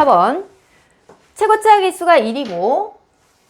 4번 최고차 기수가 1이고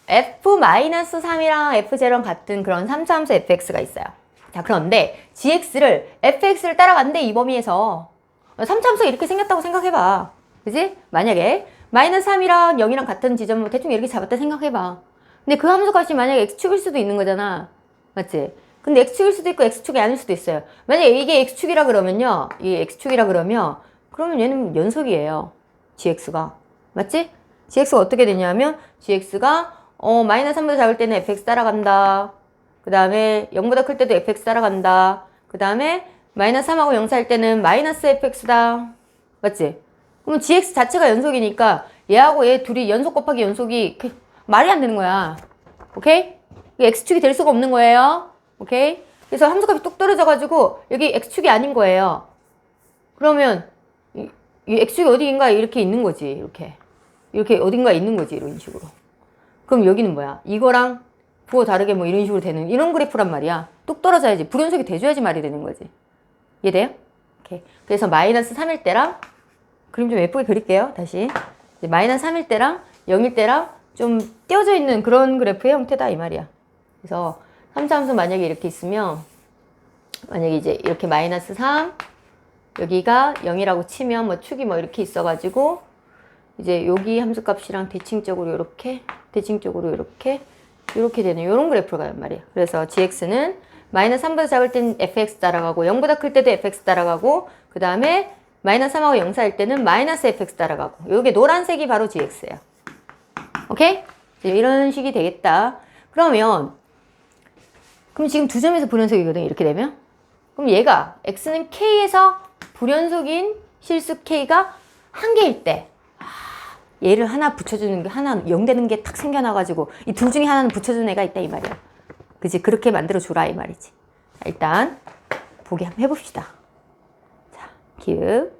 f-3이랑 f0랑 같은 그런 3차함수 fx가 있어요. 자 그런데 gx를 fx를 따라갔는데 이 범위에서 3차함수가 이렇게 생겼다고 생각해봐. 그지? 만약에 마이너스 3이랑 0이랑 같은 지점을 대충 이렇게 잡았다 생각해봐. 근데 그 함수 값이 만약에 x축일 수도 있는 거잖아. 맞지? 근데 x축일 수도 있고 x축이 아닐 수도 있어요. 만약에 이게 x축이라 그러면요. 이게 x축이라 그러면 그러면 얘는 연속이에요. Gx가. 맞지? gx가 어떻게 되냐면 gx가 어 마이너스 3보다 작을 때는 fx 따라간다. 그 다음에 0보다 클 때도 fx 따라간다. 그 다음에 마이너스 3하고 0 사일 때는 마이너스 fx다. 맞지? 그럼 gx 자체가 연속이니까 얘하고 얘 둘이 연속 곱하기 연속이 그- 말이 안 되는 거야. 오케이? x축이 될 수가 없는 거예요. 오케이? 그래서 함수값이 뚝 떨어져가지고 여기 x축이 아닌 거예요. 그러면 이, 이 x축이 어디인가 이렇게 있는 거지. 이렇게. 이렇게 어딘가 있는 거지. 이런 식으로. 그럼 여기는 뭐야? 이거랑 부호 다르게 뭐 이런 식으로 되는 이런 그래프란 말이야. 뚝 떨어져야지. 불연속이 돼줘야지 말이 되는 거지. 이해돼요? 오케이. 그래서 마이너스 3일 때랑 그림 좀 예쁘게 그릴게요. 다시. 마이너스 3일 때랑 0일 때랑 좀 띄어져 있는 그런 그래프의 형태다 이 말이야. 그래서 3차함수 만약에 이렇게 있으면 만약에 이제 이렇게 마이너스 3 여기가 0이라고 치면 뭐 축이 뭐 이렇게 있어가지고 이제 여기 함수 값이랑 대칭적으로 이렇게 대칭적으로 이렇게 이렇게 되는 이런 그래프가 란 말이야. 그래서 gx는 마이너스 3보다 작을 땐 fx 따라가고 0보다 클 때도 fx 따라가고 그 다음에 마이너스 3하고 0 사일 때는 마이너스 fx 따라가고 요게 노란색이 바로 gx예요. 오케이? 이런 식이 되겠다. 그러면 그럼 지금 두 점에서 불연속이거든 이렇게 되면 그럼 얘가 x는 k에서 불연속인 실수 k가 한 개일 때 아, 얘를 하나 붙여주는 게 하나 0 되는 게 탁 생겨나가지고 이 둘 중에 하나는 붙여주는 애가 있다 이 말이야. 그지 그렇게 만들어 주라 이 말이지. 자, 일단 보기 한번 해봅시다. 자 기읍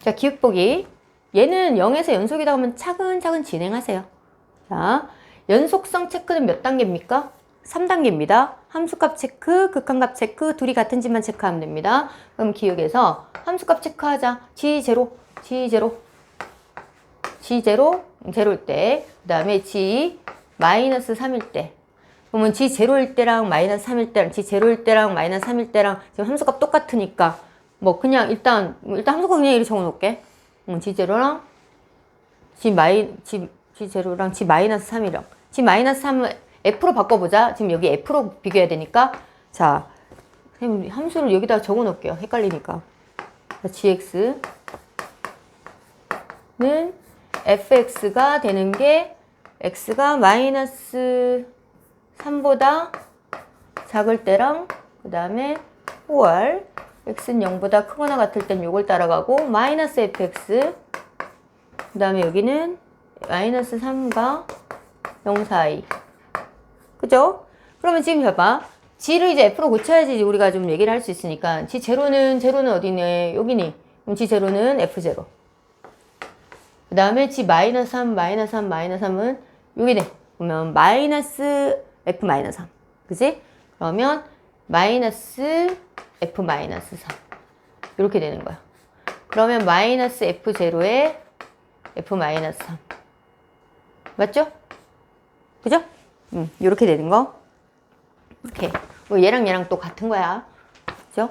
자, 기억 보기. 얘는 0에서 연속이다 하면 차근차근 진행하세요. 자, 연속성 체크는 몇 단계입니까? 3단계입니다. 함수값 체크, 극한값 체크, 둘이 같은 집만 체크하면 됩니다. 그럼 기억에서 함수값 체크하자. G0, G0, G0, 제로일 때. 그 다음에 G 마이너스 3일 때. 그러면 G0일 때랑 마이너스 3일 때랑 G0일 때랑 마이너스 3일 때랑 지금 함수값 똑같으니까 뭐 그냥 일단 일단 함수값 그냥 이렇게 적어 놓을게. 음, G0랑 G 마이 G G0랑 G 마이너스 3이랑 G 마이너스 3을 F로 바꿔보자. 지금 여기 F로 비교해야 되니까 자 선생님 함수를 여기다 적어 놓을게요. 헷갈리니까 자, GX는 fx가 되는 게 x가 마이너스 3보다 작을 때랑 그 다음에 5월 x는 0보다 크거나 같을 땐 요걸 따라가고 마이너스 fx 그 다음에 여기는 마이너스 3과 0 사이 그죠? 그러면 지금 봐봐 g를 이제 f로 고쳐야지 우리가 좀 얘기를 할 수 있으니까 g 제로는 제로는 어디네 여기니 그럼 g 제로는 f0 그 다음에 g 마이너스 3 마이너스 3 마이너스 3은 여기네 보면 마이너스 f 마이너스 3 그지? 그러면 마이너스 f 마이너스 3 이렇게 되는 거야. 그러면 마이너스 f0에 f 마이너스 3 맞죠? 그죠? 음, 이렇게 되는 거. 오케이. 뭐 얘랑 얘랑 또 같은 거야. 그죠?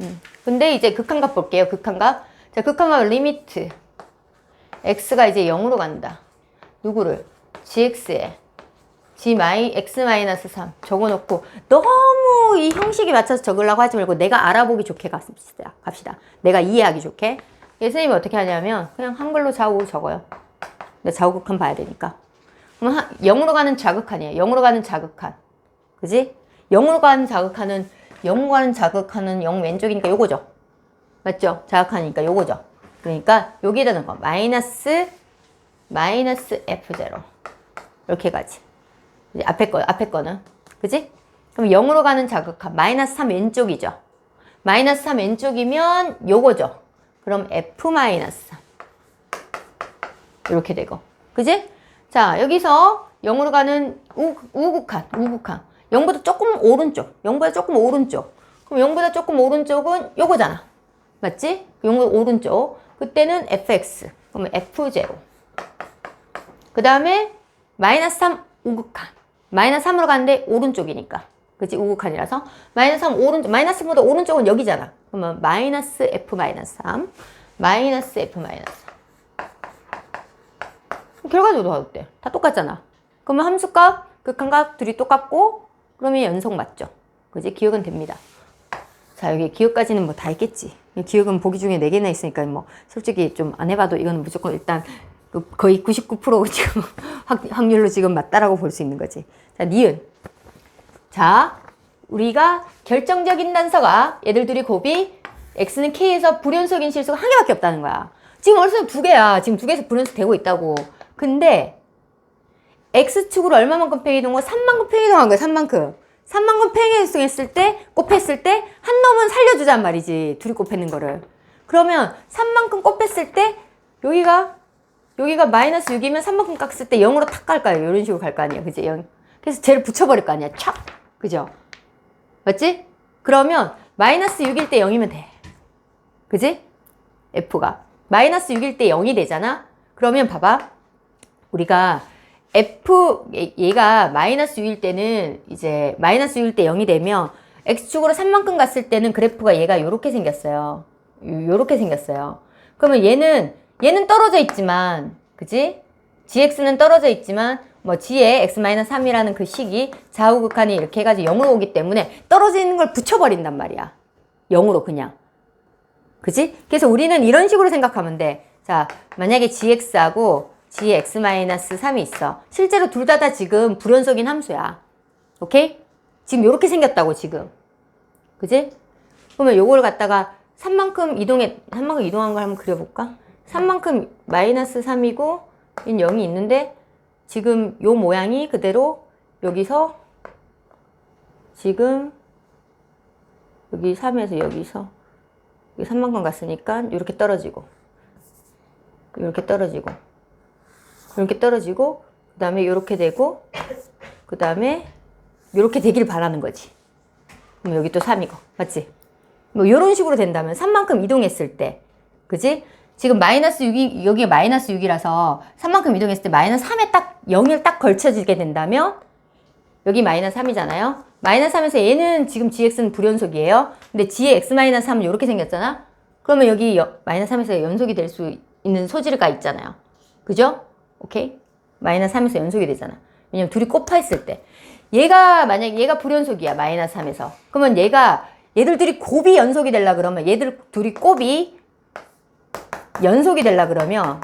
음. 근데 이제 극한값 볼게요. 극한값. 자, 극한값 리미트. x가 이제 0으로 간다. 누구를? gx에 g 마이 x 마이너스 3 적어놓고 너무 이 형식에 맞춰서 적으려고 하지 말고 내가 알아보기 좋게 갑시다. 갑시다. 내가 이해하기 좋게. 예수님이 어떻게 하냐면 그냥 한글로 좌우 적어요. 좌우 극한 봐야 되니까. 그럼 하, 0으로 가는 자극한이에요. 0으로 가는 자극한. 그지? 0으로 가는 자극한은 0으로 가는 자극한은 0 왼쪽이니까 요거죠. 맞죠? 자극하니까 요거죠. 그러니까 여기에다 넣은 거 마이너스 마이너스 f0 이렇게 가지. 앞에 거 앞에 거는 그지? 그럼 0으로 가는 자극한 마이너스 3 왼쪽이죠. 마이너스 3 왼쪽이면 요거죠. 그럼 f 마이너스 3 이렇게 되고 그지? 자 여기서 0으로 가는 우, 우극한 우극한 0보다 조금 오른쪽 0보다 조금 오른쪽 그럼 0보다 조금 오른쪽은 요거잖아. 맞지? 용 오른쪽. 그때는 fx. 그러면 f0. 그 다음에 마이너스 3 우극한. 마이너스 3으로 가는데 오른쪽이니까. 그치? 우극한이라서. 마이너스 3 오른쪽. 마이너스보다 오른쪽은 여기잖아. 그러면 마이너스 f 마이너스 3. 마이너스 f 마이너스 3. 결과적으로 어때? 다 똑같잖아. 그러면 함수값, 극한값 둘이 똑같고 그러면 연속 맞죠? 그지? 기억은 됩니다. 자, 여기 기억까지는 뭐다 했겠지. 기억은 보기 중에 4개나 있으니까 뭐 솔직히 좀 안 해봐도 이거는 무조건 일단 그 거의 99% 지금 확- 확률로 지금 맞다라고 볼 수 있는 거지. 자, 니은. 자, 우리가 결정적인 단서가 얘들 둘이 곱이 x는 k에서 불연속인 실수가 한 개밖에 없다는 거야. 지금 어디서 두 개야. 지금 두 개에서 불연속 되고 있다고. 근데 x축으로 얼마만큼 팽이동거 3만큼 팽이동한 거야. 3만큼. 3만큼 팽이동했을 때 곱했을 때 한 놈은 살려주잔 말이지. 둘이 곱했는 거를. 그러면 3만큼 곱했을 때 여기가 여기가 마이너스 6이면 3만큼 깎았을 때 0으로 탁 갈까요? 이런 식으로 갈 거 아니야. 그지? 0. 그래서 쟤를 붙여버릴 거 아니야. 촥. 그죠? 맞지? 그러면 마이너스 6일 때 0이면 돼. 그지? F가. 마이너스 6일 때 0이 되잖아? 그러면 봐봐. 우리가 F, 얘- 얘가 마이너스 6일 때는 이제 마이너스 6일 때 0이 되면 X축으로 3만큼 갔을 때는 그래프가 얘가 요렇게 생겼어요. 요- 요렇게 생겼어요. 그러면 얘는, 얘는 떨어져 있지만, 그지? GX는 떨어져 있지만, 뭐 G의 X-3이라는 그 식이 좌우극한이 이렇게 해가지고 0으로 오기 때문에 떨어져 있는 걸 붙여버린단 말이야. 0으로 그냥. 그지? 그래서 우리는 이런 식으로 생각하면 돼. 자, 만약에 gx하고 gx-3이 있어. 실제로 둘 다 다 지금 불연속인 함수야. 오케이? 지금 이렇게 생겼다고 지금. 그지? 그러면 요걸 갖다가 3만큼 이동해, 3만큼 이동한 걸 한번 그려볼까? 3만큼 마이너스 3이고, 인 0이 있는데, 지금 요 모양이 그대로 여기서, 지금, 여기 3에서 여기서, 여기 3만큼 갔으니까 이렇게 떨어지고 이렇게 떨어지고 이렇게 떨어지고 그 다음에 이렇게 되고 그 다음에 이렇게 되길 바라는 거지 그럼 여기 또 3이고 맞지? 뭐 이런 식으로 된다면 3만큼 이동했을 때 그지? 지금 마이너스 6이 여기에 마이너스 6이라서 3만큼 이동했을 때 마이너스 3에 딱 0을 딱 걸쳐지게 된다면 여기 마이너스 3이잖아요. 마이너스 3에서 얘는 지금 gx는 불연속이에요. 근데 g의 x-3은 이렇게 생겼잖아. 그러면 여기 여- 마이너스 3에서 연속이 될 수 있는 소지가 있잖아요. 그죠? 오케이? 마이너스 3에서 연속이 되잖아. 왜냐면 둘이 곱했을 때. 얘가 만약에 얘가 불연속이야. 마이너스 3에서. 그러면 얘가 얘들 둘이 곱이 연속이 되려 그러면 얘들 둘이 곱이 연속이 되려 그러면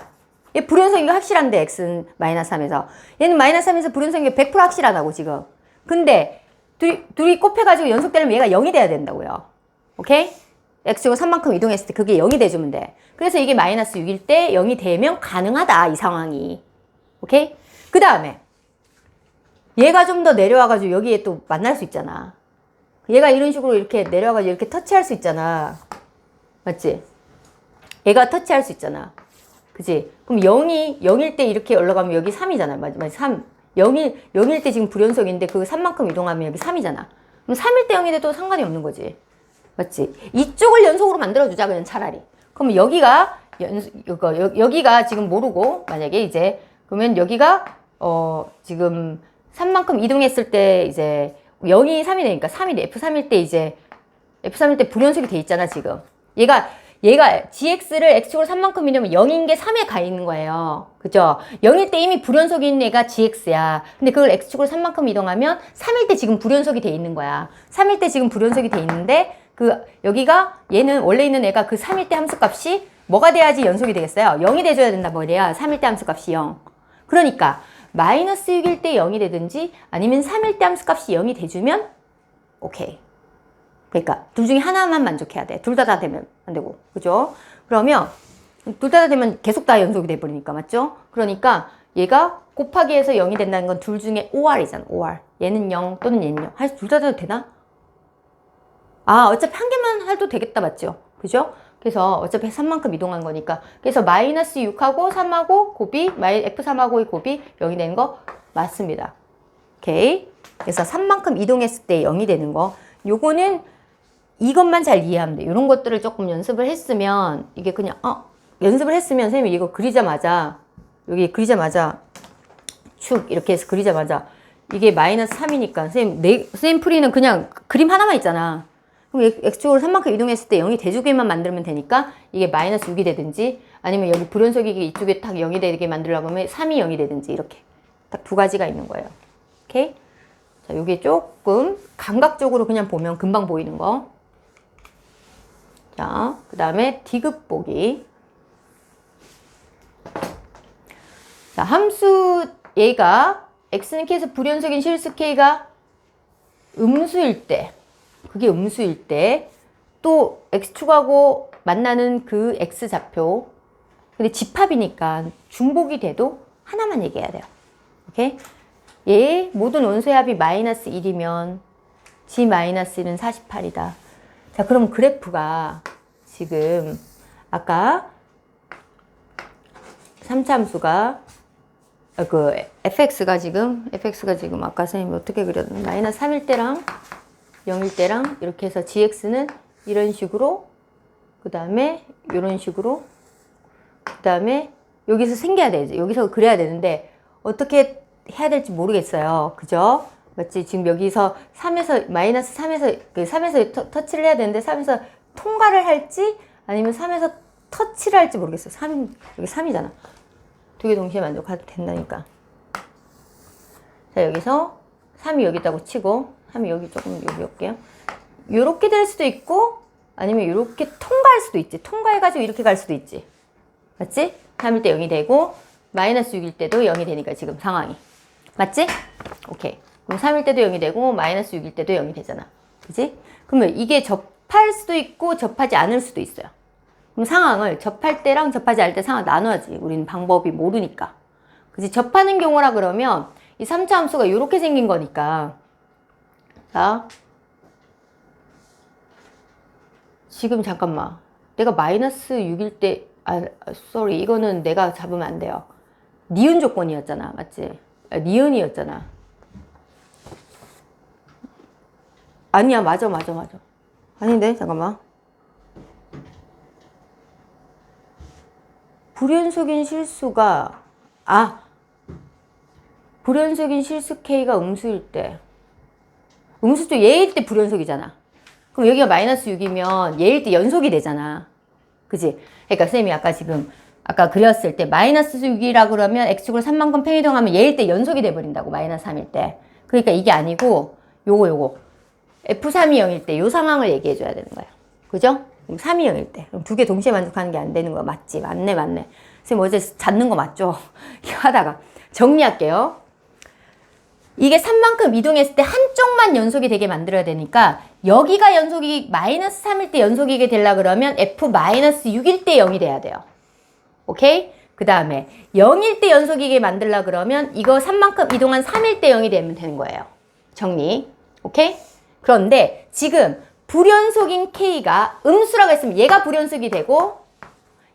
얘 불연속인 게 확실한데 x는 마이너스 3에서 얘는 마이너스 3에서 불연속인 게100% 확실하다고 지금 근데 둘이, 둘이 곱해가지고 연속되려면 얘가 0이 돼야 된다고요 오케이? x가 3만큼 이동했을 때 그게 0이 돼주면 돼 그래서 이게 마이너스 6일 때 0이 되면 가능하다 이 상황이 오케이? 그 다음에 얘가 좀 더 내려와가지고 여기에 또 만날 수 있잖아 얘가 이런 식으로 이렇게 내려와가지고 이렇게 터치할 수 있잖아 맞지? 얘가 터치할 수 있잖아. 그지? 그럼 0이, 0일 때 이렇게 올라가면 여기 3이잖아. 맞지? 맞지? 3. 0일, 0일 때 지금 불연속인데 그 3만큼 이동하면 여기 3이잖아. 그럼 3일 때 0이 돼도 상관이 없는 거지. 맞지? 이쪽을 연속으로 만들어주자, 그냥 차라리. 그러면 여기가, 연, 여기가 지금 모르고, 만약에 이제, 그러면 여기가, 어, 지금 3만큼 이동했을 때 이제 0이 3이 되니까 3이 돼. F3일 때 이제, F3일 때 불연속이 돼 있잖아, 지금. 얘가, 얘가 gx를 x축으로 3만큼 이동면 0인 게 3에 가 있는 거예요. 그죠? 0일 때 이미 불연속인 애가 gx야. 근데 그걸 x축으로 3만큼 이동하면 3일 때 지금 불연속이 돼 있는 거야. 3일 때 지금 불연속이 돼 있는데 그 여기가 얘는 원래 있는 애가 그 3일 때 함수값이 뭐가 돼야지 연속이 되겠어요? 0이 돼줘야 된다 뭐래야 3일 때 함수값이 0. 그러니까 마이너스 6일 때 0이 되든지 아니면 3일 때 함수값이 0이 돼주면 오케이. 그러니까 둘 중에 하나만 만족해야 돼. 둘 다 다 되면 안 되고. 그죠? 그러면 둘 다 다 되면 계속 다 연속이 돼 버리니까 맞죠? 그러니까 얘가 곱하기 해서 0이 된다는 건 둘 중에 OR이잖아. OR. 얘는 0 또는 얘는 0. 사실 둘다 돼도 되나? 아, 어차피 한 개만 해도 되겠다 맞죠? 그죠? 그래서 어차피 3만큼 이동한 거니까. 그래서 마이너스 6하고 3하고 곱이, 마이, F3하고의 곱이 0이 되는 거 맞습니다. 오케이? 그래서 3만큼 이동했을 때 0이 되는 거. 요거는 이것만 잘 이해하면 돼. 이런 것들을 조금 연습을 했으면 이게 그냥 어 연습을 했으면 선생님이 이거 그리자마자 여기 그리자마자 축 이렇게 해서 그리자마자 이게 마이너스 3이니까 선생님 내, 선생님 풀이는 그냥 그림 하나만 있잖아. 그럼 x축으로 3만큼 이동했을 때 0이 대주기만 만들면 되니까 이게 마이너스 6이 되든지 아니면 여기 불연속이 이쪽에 딱 0이 되게 만들려고 하면 3이 0이 되든지 이렇게 딱 두 가지가 있는 거예요. 오케이? 자, 요게 조금 감각적으로 그냥 보면 금방 보이는 거. 자, 그 다음에 디귿 보기. 자, 함수 얘가 x는 k에서 불연속인 실수 k가 음수일 때, 그게 음수일 때, 또 x축하고 만나는 그 x좌표, 근데 집합이니까 중복이 돼도 하나만 얘기해야 돼요. 오케이? 얘 모든 원소의 합이 마이너스 1이면 g 마이너스 1은 48이다. 자, 그럼 그래프가 지금 아까 3참수가 어, 그 fx가 지금 fx가 지금 아까 선생님이 어떻게 그렸나 마이너스 3일 때랑 0일 때랑 이렇게 해서 gx는 이런 식으로 그 다음에 이런 식으로 그 다음에 여기서 생겨야 되지. 여기서 그래야 되는데 어떻게 해야 될지 모르겠어요. 그죠? 맞지? 지금 여기서 3에서 마이너스 3에서 그 3에서 터, 터치를 해야 되는데 3에서 통과를 할지 아니면 3에서 터치를 할지 모르겠어요 3 여기 3이잖아. 두 개 동시에 만족해도 된다니까. 자, 여기서 3이 여기 있다고 치고, 3이 여기 조금 여기 올게요. 요렇게 될 수도 있고, 아니면 요렇게 통과할 수도 있지. 통과해가지고 이렇게 갈 수도 있지. 맞지? 3일 때 0이 되고, 마이너스 6일 때도 0이 되니까 지금 상황이. 맞지? 오케이. 그럼 3일 때도 0이 되고, 마이너스 6일 때도 0이 되잖아. 그지? 그러면 이게 접할 수도 있고, 접하지 않을 수도 있어요. 그럼 상황을 접할 때랑 접하지 않을 때 상황 나눠야지. 우리는 방법이 모르니까. 그지? 접하는 경우라 그러면 이 3차 함수가 이렇게 생긴 거니까. 자. 지금 잠깐만. 내가 마이너스 6일 때, 아, 쏘리. 이거는 내가 잡으면 안 돼요. 니은 조건이었잖아. 맞지? 아, 니은이었잖아. 아니야. 맞아, 맞아, 맞아. 아닌데? 잠깐만. 불연속인 실수가 아 불연속인 실수 K가 음수일 때 음수 쪽 얘일 때 불연속이잖아. 그럼 여기가 마이너스 6이면 얘일 때 연속이 되잖아. 그지? 그러니까 쌤이 아까 지금 아까 그렸을 때 마이너스 6이라 그러면 x축으로 3만큼 팽이동하면 얘일 때 연속이 돼버린다고 마이너스 3일 때. 그러니까 이게 아니고 요거 요거 f3이 0일 때 요 상황을 얘기해 줘야 되는 거야. 그죠? 3이 0일 때. 그럼 두 개 동시에 만족하는 게 안 되는 거 맞지? 맞네, 맞네. 선생님 어제 잡는 거 맞죠? 하다가. 정리할게요. 이게 3만큼 이동했을 때 한쪽만 연속이 되게 만들어야 되니까 여기가 연속이 마이너스 3일 때 연속이게 되려 그러면 f 마이너스 6일 때 0이 돼야 돼요. 오케이? 그 다음에 0일 때 연속이게 만들려 그러면 이거 3만큼 이동한 3일 때 0이 되면 되는 거예요. 정리. 오케이? 그런데 지금 불연속인 K가 음수라고 했으면 얘가 불연속이 되고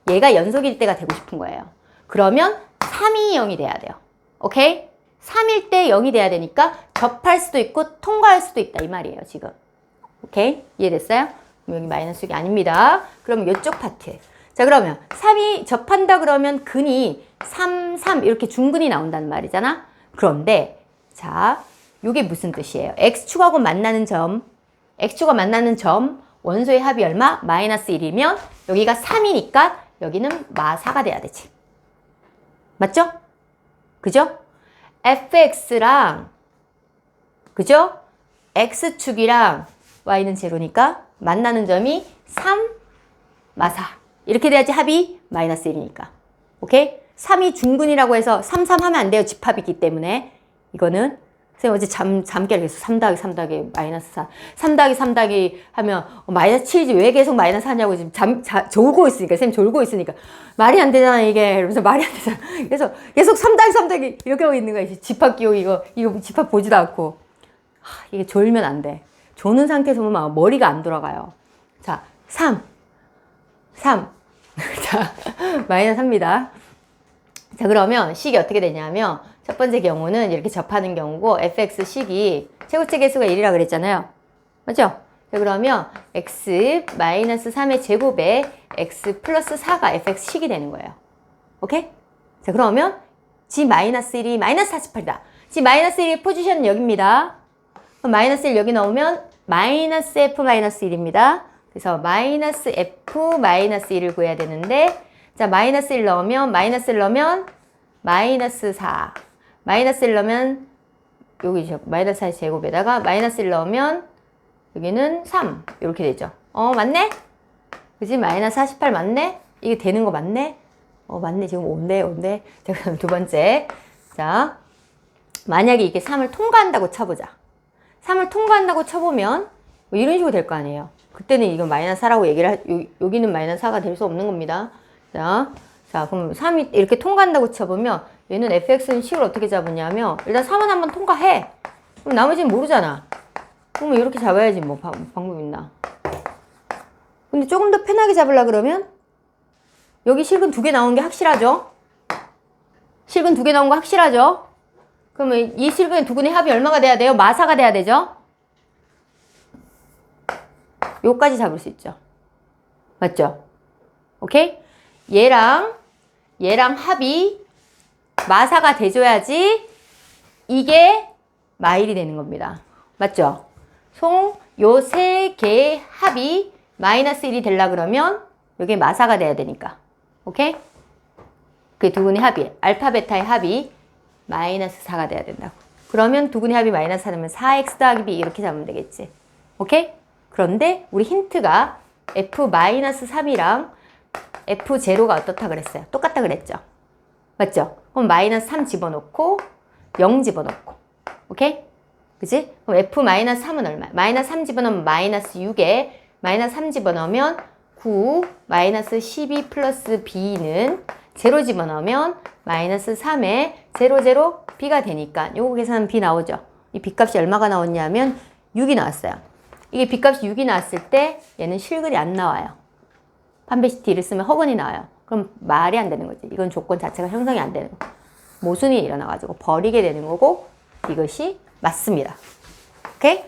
얘가 연속일 때가 되고 싶은 거예요. 그러면 3이 0이 돼야 돼요. 오케이? 3일 때 0이 돼야 되니까 접할 수도 있고 통과할 수도 있다 이 말이에요 지금. 오케이? 이해됐어요? 여기 마이너스 6이 아닙니다. 그럼 이쪽 파트. 자 그러면 3이 접한다 그러면 근이 3, 3 이렇게 중근이 나온다는 말이잖아. 그런데 자 이게 무슨 뜻이에요? x축하고 만나는 점 x축과 만나는 점 원소의 합이 얼마? 마이너스 1이면 여기가 3이니까 여기는 마 4가 돼야 되지. 맞죠? 그죠? Fx랑 그죠? x축이랑 y는 제로니까 만나는 점이 3, 마4 이렇게 돼야지 합이 마이너스 1이니까 오케이? 3이 중근이라고 해서 3, 3 하면 안 돼요. 집합이기 때문에 이거는 선생님 어제 잠, 잠 깨겠어. 3 더하기 3 더하기 마이너스 4. 3 더하기 3 더하기 하면 어, 마이너스 7이지 왜 계속 마이너스 하냐고 지금 잠, 자, 졸고 있으니까. 선생님 졸고 있으니까. 말이 안 되잖아, 이게. 이러면서 말이 안 되잖아. 그래서 계속 3 더하기 3 더하기 이렇게 하고 있는 거야. 집합 기호 이거, 이거 집합 보지도 않고. 하, 이게 졸면 안 돼. 조는 상태에서 보면 머리가 안 돌아가요. 자, 3. 3. 자, 마이너스 3입니다. 자, 그러면 식이 어떻게 되냐면, 첫 번째 경우는 이렇게 접하는 경우고, fx 식이 최고치 개수가 1이라 그랬잖아요. 맞죠? 자, 그러면 x 마이너스 3의 제곱에 x 플러스 4가 fx식이 되는 거예요. 오케이? 자, 그러면 g 마이너스 1이 마이너스 48이다. g 마이너스 1의 포지션은 여기입니다. 마이너스 1 여기 넣으면 마이너스 f 마이너스 1입니다. 그래서 마이너스 f 마이너스 1을 구해야 되는데 자 마이너스 1 넣으면 마이너스 1 넣으면 마이너스 4 마이너스 1 넣으면 여기 저 마이너스 4 제곱에다가 마이너스 1 넣으면 여기는 3 이렇게 되죠. 어 맞네? 그지? 마이너스 48 맞네? 이게 되는 거 맞네? 어 맞네 지금 온대 온대. 자 그럼 두 번째 자 만약에 이게 3을 통과한다고 쳐보자. 3을 통과한다고 쳐보면 뭐 이런 식으로 될 거 아니에요. 그때는 이건 마이너스 4라고 얘기를 하, 요, 여기는 마이너스 4가 될 수 없는 겁니다. 자, 자 그럼 3이 이렇게 통과한다고 쳐보면 얘는 fx는 식을 어떻게 잡으냐면 일단 3은 한번 통과해. 그럼 나머지는 모르잖아. 그러면 이렇게 잡아야지 뭐 방, 방법 있나. 근데 조금 더 편하게 잡으려 그러면 여기 실근 두 개 나온 게 확실하죠? 실근 두 개 나온 거 확실하죠? 그러면 이 실근의 두 근의 합이 얼마가 돼야 돼요? 마사가 돼야 되죠? 요까지 잡을 수 있죠. 맞죠? 오케이? 얘랑 얘랑 합이 마사가 돼줘야지 이게 마일이 되는 겁니다. 맞죠? 총 요 세 개의 합이 마이너스 1이 되려 그러면 요게 마사가 돼야 되니까. 오케이? 그두 근의 합이 알파 베타의 합이 마이너스 4가 돼야 된다고. 그러면 두 근의 합이 마이너스 4면 4x 더하기 b 이렇게 잡으면 되겠지. 오케이? 그런데 우리 힌트가 f 마이너스 3이랑 f 제로가 어떻다 그랬어요? 똑같다 그랬죠? 맞죠? 그럼 마이너스 3 집어넣고 0 집어넣고 오케이? 그지? 그럼 f 마이너스 3은 얼마? 마이너스 3 집어넣으면 마이너스 6에 마이너스 3 집어넣으면 9 마이너스 12 플러스 b는 제로 집어넣으면 마이너스 3에 제로 제로 b가 되니까 요거 계산하면 b 나오죠? 이 b 값이 얼마가 나왔냐면 6이 나왔어요. 이게 b 값이 6이 나왔을 때 얘는 실근이 안 나와요. 판베시 D를 쓰면 허근이 나와요. 그럼 말이 안 되는 거지. 이건 조건 자체가 형성이 안 되는 거. 모순이 일어나가지고 버리게 되는 거고 이것이 맞습니다. 오케이?